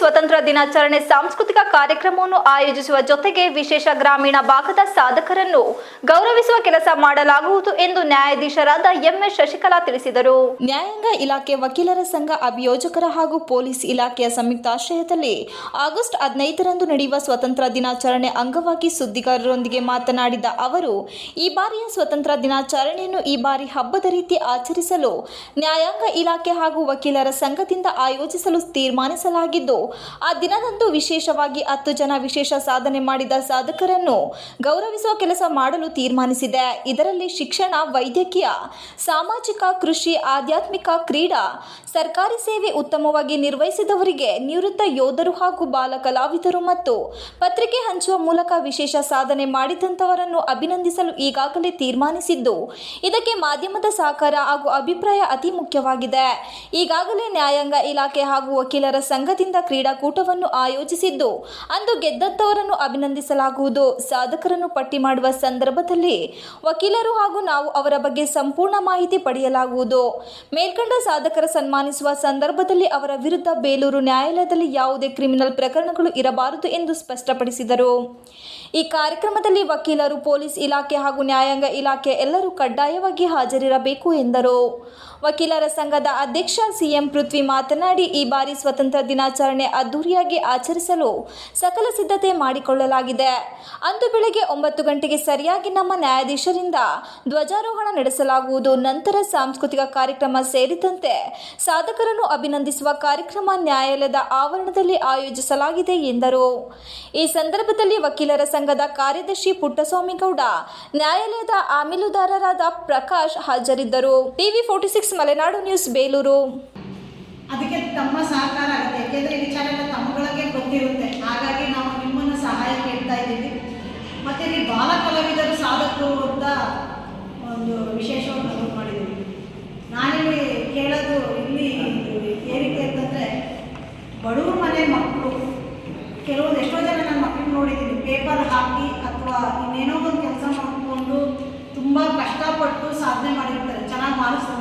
ಸ್ವತಂತ್ರ ದಿನಾಚರಣೆ ಸಾಂಸ್ಕೃತಿಕ ಕಾರ್ಯಕ್ರಮವನ್ನು ಆಯೋಜಿಸುವ ಜೊತೆಗೆ ವಿಶೇಷ ಗ್ರಾಮೀಣ ಭಾಗದ ಸಾಧಕರನ್ನು ಗೌರವಿಸುವ ಕೆಲಸ ಮಾಡಲಾಗುವುದು ಎಂದು ನ್ಯಾಯಾಧೀಶರಾದ ಎಂಎಸ್ ಶಶಿಕಲಾ ತಿಳಿಸಿದರು. ನ್ಯಾಯಾಂಗ ಇಲಾಖೆ ವಕೀಲರ ಸಂಘ ಅಭಿಯೋಜಕರ ಹಾಗೂ ಪೊಲೀಸ್ ಇಲಾಖೆಯ ಸಂಯುಕ್ತಾಶ್ರಯದಲ್ಲಿ ಆಗಸ್ಟ್ ಹದಿನೈದರಂದು ನಡೆಯುವ ಸ್ವತಂತ್ರ ದಿನಾಚರಣೆ ಅಂಗವಾಗಿ ಸುದ್ದಿಗಾರರೊಂದಿಗೆ ಮಾತನಾಡಿದ ಅವರು, ಈ ಬಾರಿಯ ಸ್ವತಂತ್ರ ದಿನಾಚರಣೆಯನ್ನು ಈ ಬಾರಿ ಹಬ್ಬದ ರೀತಿ ಆಚರಿಸಲು ನ್ಯಾಯಾಂಗ ಇಲಾಖೆ ಹಾಗೂ ವಕೀಲರ ಸಂಘದಿಂದ ಆಯೋಜಿಸಲು ತೀರ್ಮಾನಿಸಲಾಗಿದ್ದು, ಆ ದಿನದಂದು ವಿಶೇಷವಾಗಿ ಹತ್ತು ಜನ ವಿಶೇಷ ಸಾಧನೆ ಮಾಡಿದ ಸಾಧಕರನ್ನು ಗೌರವಿಸುವ ಕೆಲಸ ಮಾಡಲು ತೀರ್ಮಾನಿಸಿದೆ. ಇದರಲ್ಲಿ ಶಿಕ್ಷಣ, ವೈದ್ಯಕೀಯ, ಸಾಮಾಜಿಕ, ಕೃಷಿ, ಆಧ್ಯಾತ್ಮಿಕ ಕ್ರೀಡಾ, ಸರ್ಕಾರಿ ಸೇವೆ ಉತ್ತಮವಾಗಿ ನಿರ್ವಹಿಸಿದವರಿಗೆ ನಿವೃತ್ತ ಯೋಧರು ಹಾಗೂ ಬಾಲ ಕಲಾವಿದರು ಮತ್ತು ಪತ್ರಿಕೆ ಹಂಚುವ ಮೂಲಕ ವಿಶೇಷ ಸಾಧನೆ ಮಾಡಿದಂಥವರನ್ನು ಅಭಿನಂದಿಸಲು ಈಗಾಗಲೇ ತೀರ್ಮಾನಿಸಿದ್ದು, ಇದಕ್ಕೆ ಮಾಧ್ಯಮದ ಸಹಕಾರ ಹಾಗೂ ಅಭಿಪ್ರಾಯ ಅತಿ ಮುಖ್ಯವಾಗಿದೆ. ಈಗಾಗಲೇ ನ್ಯಾಯಾಂಗ ಇಲಾಖೆ ಹಾಗೂ ವಕೀಲರ ಸಂಘದಿಂದ ಕ್ರೀಡಾಕೂಟವನ್ನು ಆಯೋಜಿಸಿದ್ದು, ಅಂದು ಗೆದ್ದತ್ತವರನ್ನು ಅಭಿನಂದಿಸಲಾಗುವುದು. ಸಾಧಕರನ್ನು ಪಟ್ಟಿ ಮಾಡುವ ಸಂದರ್ಭದಲ್ಲಿ ವಕೀಲರು ಹಾಗೂ ನಾವು ಅವರ ಬಗ್ಗೆ ಸಂಪೂರ್ಣ ಮಾಹಿತಿ ಪಡೆಯಲಾಗುವುದು. ಮೇಲ್ಕಂಡ ಸಾಧಕರ ಸನ್ಮಾನಿಸುವ ಸಂದರ್ಭದಲ್ಲಿ ಅವರ ವಿರುದ್ಧ ಬೇಲೂರು ನ್ಯಾಯಾಲಯದಲ್ಲಿ ಯಾವುದೇ ಕ್ರಿಮಿನಲ್ ಪ್ರಕರಣಗಳು ಇರಬಾರದು ಎಂದು ಸ್ಪಷ್ಟಪಡಿಸಿದರು. ಈ ಕಾರ್ಯಕ್ರಮದಲ್ಲಿ ವಕೀಲರು, ಪೊಲೀಸ್ ಇಲಾಖೆ ಹಾಗೂ ನ್ಯಾಯಾಂಗ ಇಲಾಖೆ ಎಲ್ಲರೂ ಕಡ್ಡಾಯವಾಗಿ ಹಾಜರಿರಬೇಕು ಎಂದರು. ವಕೀಲರ ಸಂಘದ ಅಧ್ಯಕ್ಷ ಸಿಎಂ ಪೃಥ್ವಿ ಮಾತನಾಡಿ, ಈ ಬಾರಿ ಸ್ವತಂತ್ರ ದಿನಾಚರಣೆ ಅದ್ದೂರಿಯಾಗಿ ಆಚರಿಸಲು ಸಕಲ ಸಿದ್ಧತೆ ಮಾಡಿಕೊಳ್ಳಲಾಗಿದೆ. ಅಂದು ಬೆಳಗ್ಗೆ ಒಂಬತ್ತು ಗಂಟೆಗೆ ಸರಿಯಾಗಿ ನಮ್ಮ ನ್ಯಾಯಾಧೀಶರಿಂದ ಧ್ವಜಾರೋಹಣ ನಡೆಸಲಾಗುವುದು. ನಂತರ ಸಾಂಸ್ಕೃತಿಕ ಕಾರ್ಯಕ್ರಮ ಸೇರಿದಂತೆ ಸಾಧಕರನ್ನು ಅಭಿನಂದಿಸುವ ಕಾರ್ಯಕ್ರಮ ನ್ಯಾಯಾಲಯದ ಆವರಣದಲ್ಲಿ ಆಯೋಜಿಸಲಾಗಿದೆ ಎಂದರು. ಈ ಸಂದರ್ಭದಲ್ಲಿ ವಕೀಲರ ಸಂಘದ ಕಾರ್ಯದರ್ಶಿ ಪುಟ್ಟಸ್ವಾಮಿಗೌಡ, ನ್ಯಾಯಾಲಯದ ಆಮೀಲುದಾರರಾದ ಪ್ರಕಾಶ್ ಹಾಜರಿದ್ದರು. TV forty six Malenadu news, Belur. ತಮ್ಮ ಸಹಕಾರ ಆಗುತ್ತೆ. ಯಾಕೆಂದರೆ ವಿಚಾರ ಎಲ್ಲ ತಮ್ಮಗಳಿಗೆ ಗೊತ್ತಿರುತ್ತೆ. ಹಾಗಾಗಿ ನಾವು ನಿಮ್ಮನ್ನು ಸಹಾಯ ಕೇಳ್ತಾ ಇದ್ದೀವಿ. ಮತ್ತು ಇಲ್ಲಿ ಬಾಲ ಕಲಾವಿದರು ಸಾಧಕರು ಅಂತ ಒಂದು ವಿಶೇಷವನ್ನು ನಮೂದು ಮಾಡಿದ್ದೀವಿ ನಾನಿಲ್ಲಿ ಕೇಳೋದು ಇಲ್ಲಿ ಏನಕ್ಕೆ ಅಂತಂದರೆ ಬಡವ್ರ ಮನೆ ಮಕ್ಕಳು, ಕೆಲವೊಂದು ಎಷ್ಟೋ ಜನ ನನ್ನ ಮಕ್ಕಳು ನೋಡಿದ್ದೀನಿ. ಪೇಪರ್ ಹಾಕಿ ಅಥವಾ ಇನ್ನೇನೋ ಒಂದು ಕೆಲಸ ಮಾಡಿಕೊಂಡು ತುಂಬ ಕಷ್ಟಪಟ್ಟು ಸಾಧನೆ ಮಾಡಿರ್ತಾರೆ. ಚೆನ್ನಾಗಿ ಮಾರ್ಕ್ಸ್